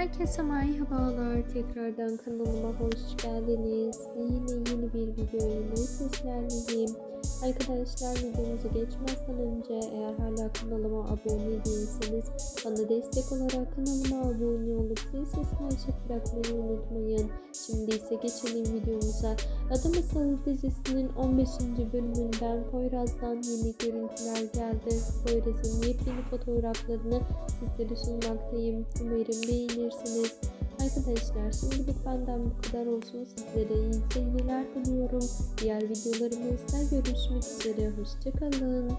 Herkese merhabalar. Tekrardan kanalıma hoş geldiniz. Yine yeni bir video ile sizlerleyim. Arkadaşlar videomuza geçmezden önce eğer hala kanalıma abone değilseniz bana destek olarak kanalıma abone olup açık bırakmayı unutmayın. Şimdi ise geçelim videomuza. Adım Masalı dizisinin 15. bölümünden Poyraz'dan yeni görüntüler geldi. Poyraz'ın yepyeni fotoğraflarını sizlere sunmaktayım. Umarım beğenirsiniz. Arkadaşlar şimdilik benden bu kadar olsun. Sizlere iyi seyirler diliyorum. Diğer videolarımızda görüşmek üzere. Hoşçakalın.